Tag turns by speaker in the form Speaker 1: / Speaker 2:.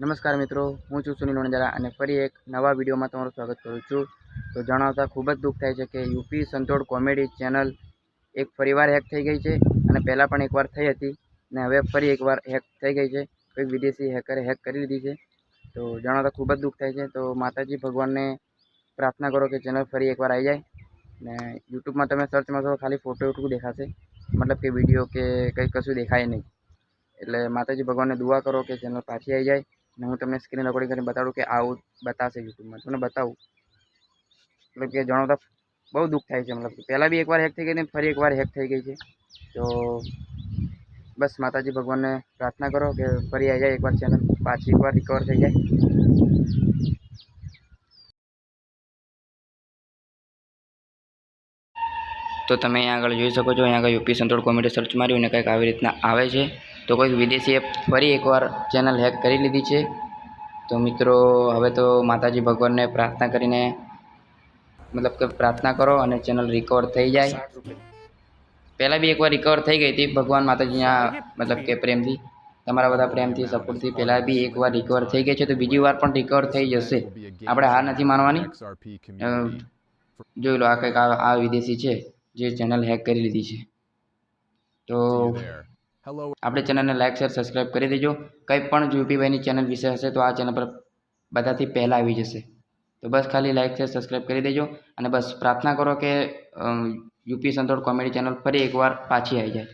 Speaker 1: નમસ્કાર મિત્રો, હું છું સુનિલ વણજારા અને ફરી એક નવા વિડીયોમાં તમારું સ્વાગત કરું છું. તો જણાવતા ખૂબ જ દુઃખ થાય છે કે યુપી સંતોડ કોમેડી ચેનલ એક ફરીવાર હેક થઈ ગઈ છે અને પહેલાં પણ એકવાર થઈ હતી ને હવે ફરી એકવાર હેક થઈ ગઈ છે. કોઈક વિદેશી હેકરે હેક કરી લીધી છે. તો જણાવતા ખૂબ જ દુઃખ થાય છે. તો માતાજી ભગવાનને પ્રાર્થના કરો કે ચેનલ ફરી એકવાર આવી જાય ને યુટ્યુબમાં તમે સર્ચ મારશો ખાલી ફોટો એટલું દેખાશે. મતલબ કે વીડિયો કે કંઈ કશું દેખાય નહીં. એટલે માતાજી ભગવાનને દુઆ કરો કે ચેનલ પાછી આવી જાય. ને હું તમને સ્ક્રીન રેકોર્ડિંગ કરીને બતાડું કે આવું બતાવશે યુટ્યુબમાં. તમને બતાવું. મતલબ કે જણાવતા બહુ દુઃખ થાય છે, મતલબ પહેલાં બી એકવાર હેક થઈ ગઈ ને ફરી એકવાર હેક થઈ ગઈ છે. તો બસ માતાજી ભગવાનને પ્રાર્થના કરો કે ફરી આવી જાય, એકવાર ચેનલ પાછી એકવાર રિકવર થઈ જાય. તો તમે અહીંયા આગળ જોઈ શકો છો, અહીંયા આગળ યુપી સંતોળ કોમેડી સર્ચ માર્યું અને કંઈક આવી રીતના આવે છે. તો કોઈક વિદેશીએ ફરી એકવાર ચેનલ હેક કરી લીધી છે. તો મિત્રો, હવે તો માતાજી ભગવાનને પ્રાર્થના કરીને, મતલબ કે પ્રાર્થના કરો અને ચેનલ રિકવર થઈ જાય. પહેલાં બી એકવાર રિકવર થઈ ગઈ હતી ભગવાન માતાજીના, મતલબ કે પ્રેમથી. તમારા બધા પ્રેમથી, સપોર્ટથી પહેલાં બી એકવાર રિકવર થઈ ગઈ છે. તો બીજી વાર પણ રિકવર થઈ જશે. આપણે હાર નથી માનવાની. જોઈ લો આ કંઈક આ આ વિદેશી છે, જે ચેનલ હેક કરી લીધી છે. તો આપણે ચેનલને લાઇક શેર સબસ્ક્રાઈબ કરી દેજો. કંઈ પણ યુપીભાઈની ચેનલ વિશે હશે તો આ ચેનલ પર બધાથી પહેલાં આવી જશે. તો બસ ખાલી લાઇક શેર સબસ્ક્રાઈબ કરી દેજો અને બસ પ્રાર્થના કરો કે યુપી સંતોળ કોમેડી ચેનલ ફરી એકવાર પાછી આવી જાય.